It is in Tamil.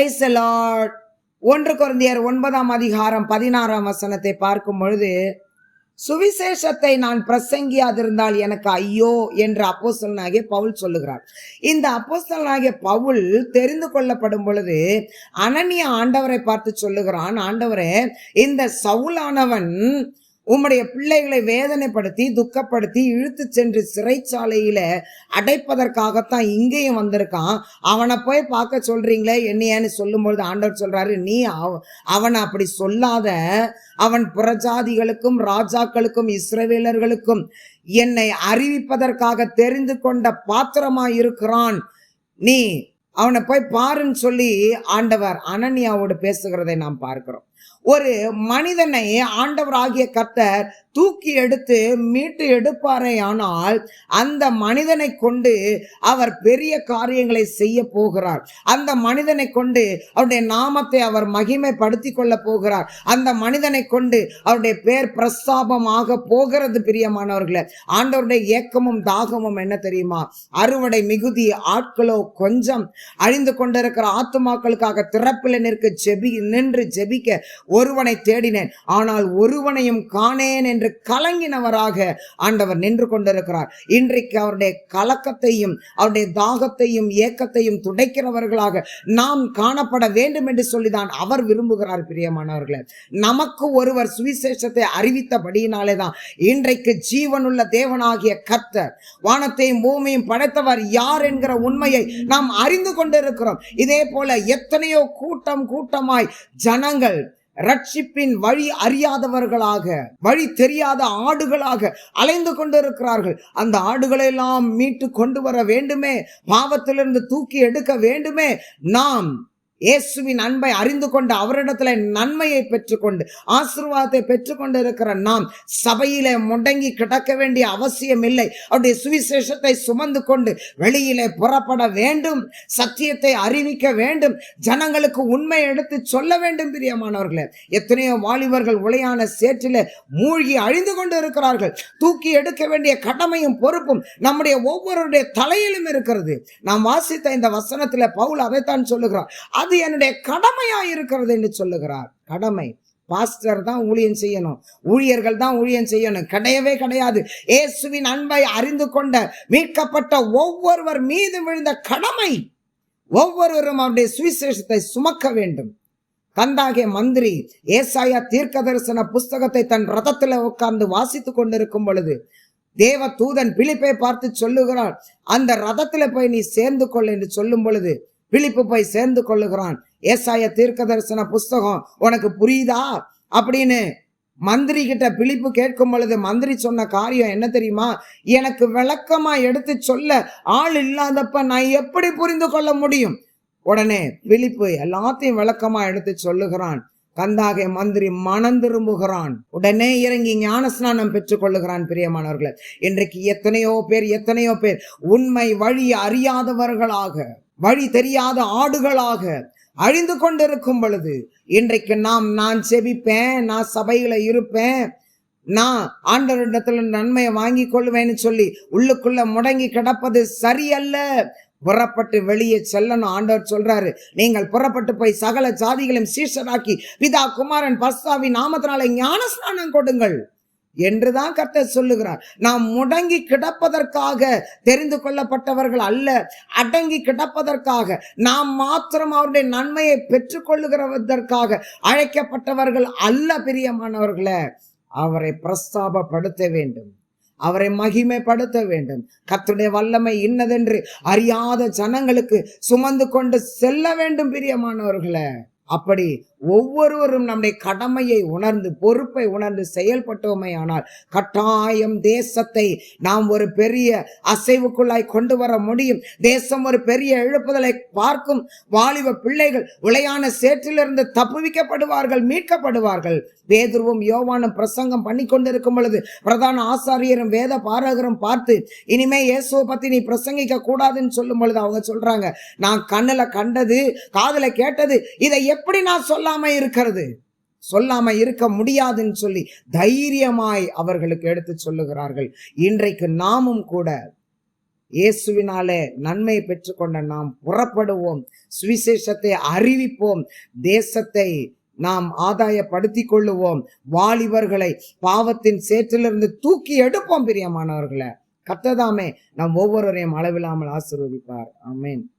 பிரைஸ் லார்ட் ஒன்று குருந்தியர் ஒன்பதாம் அதிகாரம் பதினாறாம் வசனத்தை பார்க்கும் பொழுது சுவிசேஷத்தை நான் பிரசங்கியாதிருந்தால் எனக்கு ஐயோ என்று அப்போஸ்தலனாகிய பவுல் சொல்லுகிறார். இந்த அப்போஸ்தலனாகிய பவுல் தெரிந்து கொள்ளப்படும் பொழுது அனனிய ஆண்டவரை பார்த்து சொல்லுகிறான். ஆண்டவரே இந்த சவுலானவன் உம்முடைய பிள்ளைகளை வேதனைப்படுத்தி துக்கப்படுத்தி இழுத்து சென்று சிறைச்சாலையில அடைப்பதற்காகத்தான் இங்கேயும் வந்திருக்கான். அவனை போய் பார்க்க சொல்றீங்களே என்னையான்னு சொல்லும்பொழுது ஆண்டவர் சொல்றாரு நீ அவ- அவனை அப்படி சொல்லாத. அவன் புறஜாதிகளுக்கும் ராஜாக்களுக்கும் இஸ்ரவேலர்களுக்கும் என்னை அறிவிப்பதற்காக தெரிந்து கொண்ட பாத்திரமாக இருக்கிறான் நீ அவனை போய் பாருன்னு சொல்லி ஆண்டவர் அனன்யாவோடு பேசுகிறதை நாம் பார்க்கிறோம். ஒரு மனிதனை ஆண்டவராகிய கர்த்தர் தூக்கி எடுத்து மீட்டு எடுப்பாரே ஆனால் அந்த மனிதனை கொண்டு அவர் பெரிய காரியங்களை செய்ய போகிறார். அந்த மனிதனை கொண்டு அவருடைய நாமத்தை அவர் மகிமைப்படுத்தி கொள்ள போகிறார். அந்த மனிதனை கொண்டு அவருடைய பேர் பிரஸ்தாபமாக போகிறது பிரியமானவர்களே. ஆண்டவருடைய ஏக்கமும் தாகமும் என்ன தெரியுமா? அறுவடை மிகுதி ஆட்களோ கொஞ்சம் அழிந்து கொண்டிருக்கிற ஆத்துமாக்களுக்காக திறப்பில் நிற்க ஜெபி நின்று ஜெபிக்க ஒருவனை தேடினேன். ஆனால் ஒருவனையும் காணேன் என்று கலங்கினவராக ஆண்டவர் நின்று கொண்டிருக்கிறார். இன்றைக்கு அவருடைய கலக்கத்தையும் அவருடைய தாகத்தையும் ஏக்கத்தையும் துடைக்கிறவர்களாக நாம் காணப்பட வேண்டும் என்று சொல்லிதான் அவர் விரும்புகிறார் பிரியமானவர்களே. நமக்கு ஒருவர் சுவிசேஷத்தை அறிவித்தபடியினாலே தான் இன்றைக்கு ஜீவனுள்ள தேவனாகிய கர்த்தர் வானத்தையும் பூமியும் படைத்தவர் யார் என்கிற உண்மையை நாம் அறிந்து கொண்டிருக்கிறோம். இதே போல எத்தனையோ கூட்டம் கூட்டமாய் ஜனங்கள் ரட்சிப்பின் வழி அறியாதவர்களாக வழி தெரியாத ஆடுகளாக அலைந்து கொண்டிருக்கிறார்கள். அந்த ஆடுகளை எல்லாம் மீட்டு கொண்டு வர வேண்டுமே? பாவத்திலிருந்து தூக்கி எடுக்க வேண்டுமே? நாம் இயேசுவின் அன்பை அறிந்து கொண்டு அவரிடத்துல நன்மையை பெற்றுக்கொண்டு ஆசீர்வாதத்தை பெற்றுக்கொண்டு இருக்கிற நாம் சபையிலே முடங்கி கிடக்க வேண்டிய அவசியம் இல்லை. அவருடைய சுவிசேஷத்தை சுமந்து கொண்டு வெளியிலே புறப்பட வேண்டும் சத்தியத்தை அறிவிக்க வேண்டும் ஜனங்களுக்கு உண்மை எடுத்து சொல்ல வேண்டும் பிரியமானவர்களே. எத்தனையோ வாலிபர்கள் உளையான சேற்றிலே மூழ்கி அழிந்து கொண்டு இருக்கிறார்கள் தூக்கி எடுக்க வேண்டிய கடமையும் பொறுப்பும் நம்முடைய ஒவ்வொருடைய தலையிலும் இருக்கிறது. நாம் வாசித்த இந்த வசனத்தில் பவுல் அதைத்தான் சொல்லுகிறார். அது என்னுடைய கடமையா இருக்கிறது என்று சொல்லுகிறார். கடமை. பாஸ்டர் தான் ஊழியம் செய்யணும். ஊழியர்கள் தான் ஊழியம் செய்யணும். கிடையவே கிடையாது. இயேசுவின் அன்பை அறிந்து கொண்ட மீட்கப்பட்ட ஒவ்வொருவர் மீது விழுந்த கடமை ஒவ்வொருவரும் அவருடைய சுவிசேஷத்தை சுமக்க வேண்டும். தந்தாகிய மந்திரி ஏசாயா தீர்க்க தரிசன புஸ்தகத்தை தன் ரதத்தில் உட்கார்ந்து வாசித்துக் கொண்டிருக்கும் பொழுது தேவ தூதன் பிலிப்பை பார்த்து சொல்லுகிறாள் அந்த ரதத்தில் போய் நீ சேர்ந்து கொள் என்று சொல்லும் பொழுது பிழிப்பு போய் சேர்ந்து கொள்ளுகிறான். ஏசாய தீர்க்க தரிசன புஸ்தகம் உனக்கு புரியுதா? அப்படின்னு மந்திரி கிட்ட பிழிப்பு கேட்கும் பொழுது மந்திரி சொன்ன காரியம் என்ன தெரியுமா? எனக்கு விளக்கமா எடுத்து சொல்ல ஆள் இல்லாதப்ப நான் எப்படி புரிந்து கொள்ள முடியும்? உடனே பிழிப்பு எல்லாத்தையும் விளக்கமா எடுத்து சொல்லுகிறான். கந்தாகை மந்திரி மனம் திரும்புகிறான். உடனே இறங்கி ஞானஸ்நானம் பெற்றுக் கொள்ளுகிறான் பிரியமானவர்களே. இன்றைக்கு எத்தனையோ பேர் எத்தனையோ பேர் உண்மை வழி அறியாதவர்களாக வழி தெரியாத ஆடுகளாக அழிந்து கொண்டிருக்கும் பொழுது இன்றைக்கு நாம் நான் செபிப்பேன் நான் சபையில் இருப்பேன் நான் ஆண்டவரிடத்துல நன்மையை வாங்கி கொள்வேன்னு சொல்லி உள்ளுக்குள்ள முடங்கி கிடப்பது சரியல்ல. புறப்பட்டு வெளியே செல்லணும் ஆண்டவர் சொல்றாரு. நீங்கள் புறப்பட்டு போய் சகல ஜாதிகளையும் சீஷராக்கி பிதா குமாரன் பஸ்தாவி நாமத்தினால ஞானஸ்நானம் கொடுங்கள். என்றுதான் கர்த்தர் சொல்லுகிறார். நாம் முடங்கி கிடப்பதற்காக தெரிந்து கொள்ளப்பட்டவர்கள் அல்ல. அடங்கி கிடப்பதற்காக. நாம் மாத்திரம் அவருடைய நன்மையை பெற்றுக்கொள்ளுகிறதற்காக அழைக்கப்பட்டவர்கள் அல்ல பிரியமானவர்களை. அவரை பிரஸ்தாபப்படுத்த வேண்டும். அவரை மகிமைப்படுத்த வேண்டும். கத்துடைய வல்லமை இன்னதென்று அறியாத ஜனங்களுக்கு சுமந்து கொண்டு செல்ல வேண்டும் பிரியமானவர்களை. அப்படி ஒவ்வொருவரும் நம்முடைய கடமையை உணர்ந்து பொறுப்பை உணர்ந்து செயல்பட்டோமே ஆனால் கட்டாயம் தேசத்தை நாம் ஒரு பெரிய அசைவுக்குள்ளாய் கொண்டு வர முடியும். தேசம் ஒரு பெரிய எழுப்புதலை பார்க்கும் வாலிப பிள்ளைகள் உளையான சேற்றிலிருந்து தப்புவிக்கப்படுவார்கள் மீட்கப்படுவார்கள். பேதுருவும் யோவானும் பிரசங்கம் பண்ணி கொண்டிருக்கும் பொழுது பிரதான ஆசாரியரும் வேத பாரகரும் பார்த்து இனிமே இயேசுவை பத்தி நீ பிரசங்கிக்க கூடாதுன்னு சொல்லும் பொழுது அவங்க சொல்றாங்க நான் கண்ணுல கண்டது காதல கேட்டது இதை எப்படி நான் சொல்ல சொல்லாம இருக்கிறது. சொல்லாம இருக்க முடியாதுன்னு சொல்லி தைரியமாய் அவர்களுக்கு எடுத்து சொல்லுகிறார்கள். இன்றைக்கு நாமும் கூட இயேசுவினாலே நன்மையை பெற்றுக்கொண்ட நாம் புறப்படுவோம். சுவிசேஷத்தை அறிவிப்போம். தேசத்தை நாம் ஆதாயப்படுத்தி கொள்ளுவோம். வாலிபர்களை பாவத்தின் சேற்றிலிருந்து தூக்கி எடுப்போம் பிரியமானவர்களை. கத்ததாமே நாம் ஒவ்வொருவரையும் அளவில்லாமல் ஆசிர்வதிப்பார். ஆமென்.